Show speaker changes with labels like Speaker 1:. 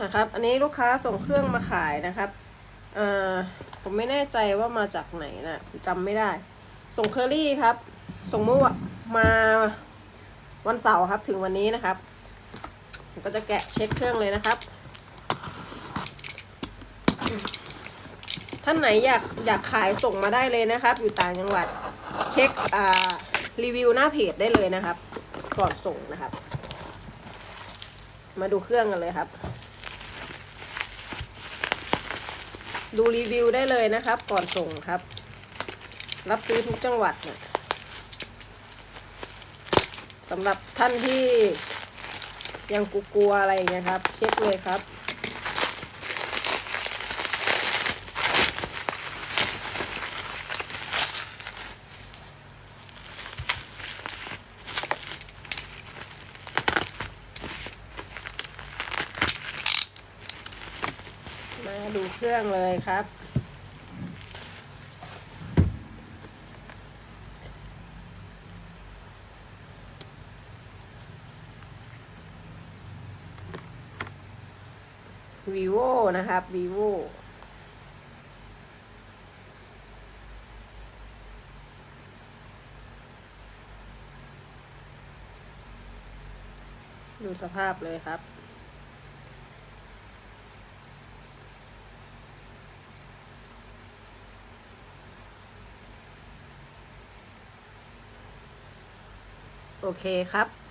Speaker 1: นะครับ อันนี้ลูกค้าส่งเครื่องมาขายนะครับเอ่อผมไม่แน่ใจว่ามาจากไหนนะจำไม่ได้ ส่งเคอรี่ครับ ส่งเมื่อมาวันเสาร์ครับถึงวันนี้นะครับผมก็จะแกะเช็คเครื่องเลยนะครับ ท่านไหนอยากอยากขายส่งมาได้เลยนะครับ อยู่ต่างจังหวัด เช็คอ่ารีวิวหน้าเพจได้เลยนะครับ ก่อนส่งนะครับ มาดูเครื่องกันเลยครับ ดูรีวิวได้เลยนะครับ ก่อนส่งครับ รับซื้อทุกจังหวัดนะสำหรับท่านที่ยังกลัวๆอะไรอย่างเงี้ยครับ เช็คเลยครับ มาดูเครื่องเลยครับ vivo นะครับ vivo ดูสภาพเลยครับ โอเคครับ